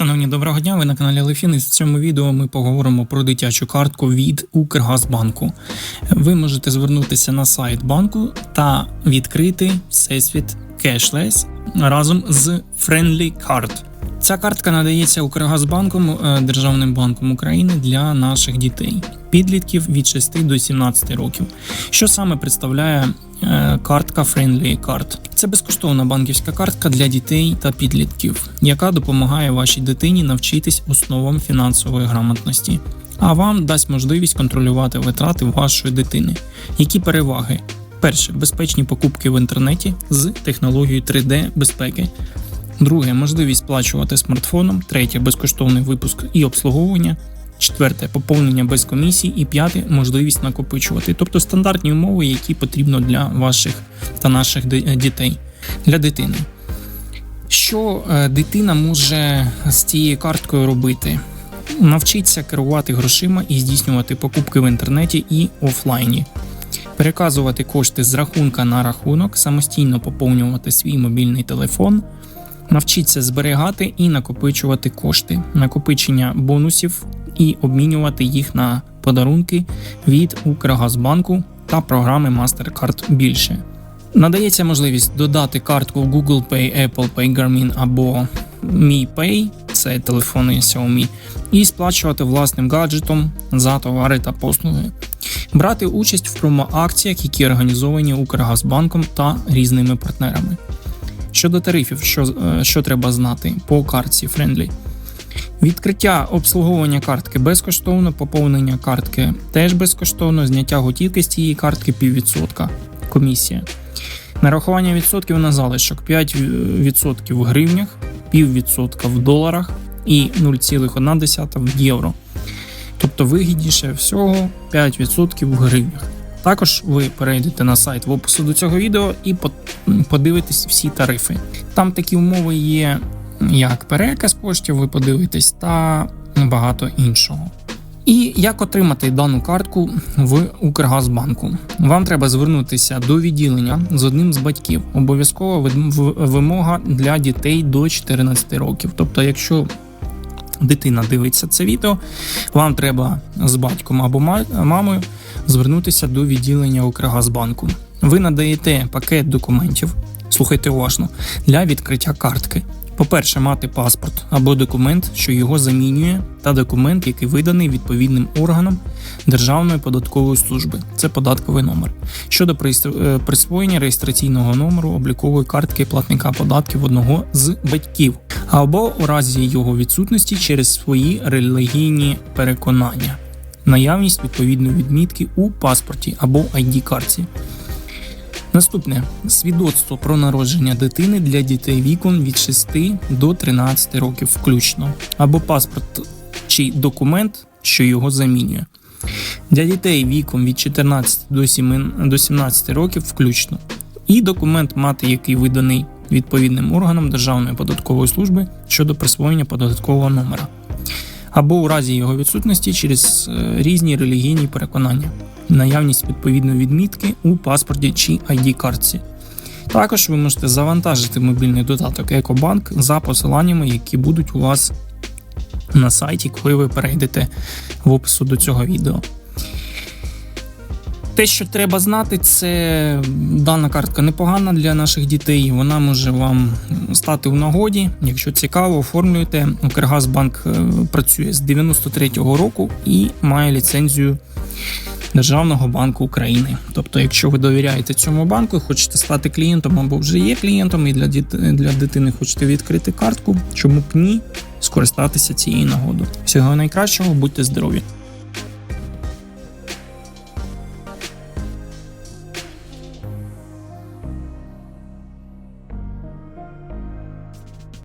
Шановні, доброго дня! Ви на каналі Лефін. І в цьому відео ми поговоримо про дитячу картку від Укргазбанку. Ви можете звернутися на сайт банку та відкрити всесвіт Cashless разом з Friendly Card. Ця картка надається Укргазбанком, е, Державним банком України для наших дітей, підлітків від 6 до 17 років. Що саме представляє е, картка Friendly Card? Це безкоштовна банківська картка для дітей та підлітків, яка допомагає вашій дитині навчитись основам фінансової грамотності, а вам дасть можливість контролювати витрати вашої дитини. Які переваги? Перше безпечні покупки в інтернеті з технологією 3D безпеки. Друге можливість сплачувати смартфоном. Третє безкоштовний випуск і обслуговування. Четверте поповнення без комісій. І п'яте можливість накопичувати, тобто стандартні умови, які потрібно для ваших та наших дітей для дитини. Що е, дитина може з цією карткою робити? Навчиться керувати грошима і здійснювати покупки в інтернеті і офлайні, переказувати кошти з рахунка на рахунок, самостійно поповнювати свій мобільний телефон, навчиться зберігати і накопичувати кошти, накопичення бонусів і обмінювати їх на подарунки від Укргазбанку та програми MasterCard більше. Надається можливість додати картку Google Pay, Apple Pay, Garmin або Mi Pay, це телефони Xiaomi, і сплачувати власним гаджетом за товари та послуги. Брати участь в промо-акціях, які організовані Укргазбанком та різними партнерами. Щодо тарифів, що, е, що треба знати по картці Friendly. Відкриття обслуговування картки безкоштовно, поповнення картки теж безкоштовно, зняття готівки з цієї картки піввідсотка. Комісія. Нарахування відсотків на залишок 5% в гривнях, піввідсотка в доларах і 0,1 в євро. Тобто вигідніше всього 5% в гривнях. Також ви перейдете на сайт в опису до цього відео і подивитесь всі тарифи. Там такі умови є, як переказ коштів, ви подивитесь, та багато іншого. І як отримати дану картку в Укргазбанку? Вам треба звернутися до відділення з одним з батьків. Обов'язкова вимога для дітей до 14 років. Тобто, якщо дитина дивиться це відео, вам треба з батьком або мамою звернутися до відділення Укргазбанку. Ви надаєте пакет документів, слухайте уважно, для відкриття картки. По-перше, мати паспорт або документ, що його замінює, та документ, який виданий відповідним органом Державної податкової служби. Це податковий номер. Щодо е, присвоєння реєстраційного номеру облікової картки платника податків одного з батьків, або у разі його відсутності через свої релігійні переконання, наявність відповідної відмітки у паспорті або ID-картці. Наступне. Свідоцтво про народження дитини для дітей віком від 6 до 13 років включно, або паспорт чи документ, що його замінює. Для дітей віком від 14 до 7 до 17 років включно, і документ мати, який виданий відповідним органом Державної податкової служби щодо присвоєння податкового номера, або у разі його відсутності через е, різні релігійні переконання наявність відповідної відмітки у паспорті чи ID-картці. Також ви можете завантажити мобільний додаток Екобанк за посиланнями, які будуть у вас на сайті, коли ви перейдете в опису до цього відео. Те, що треба знати, це дана картка непогана для наших дітей. Вона може вам стати в нагоді. Якщо цікаво, оформлюйте. Укргазбанк е, працює з 93-го року і має ліцензію Державного банку України. Тобто, якщо ви довіряєте цьому банку хочете стати клієнтом або вже є клієнтом, і для для дитини хочете відкрити картку, чому б ні скористатися цією нагодою. Всього найкращого, будьте здорові!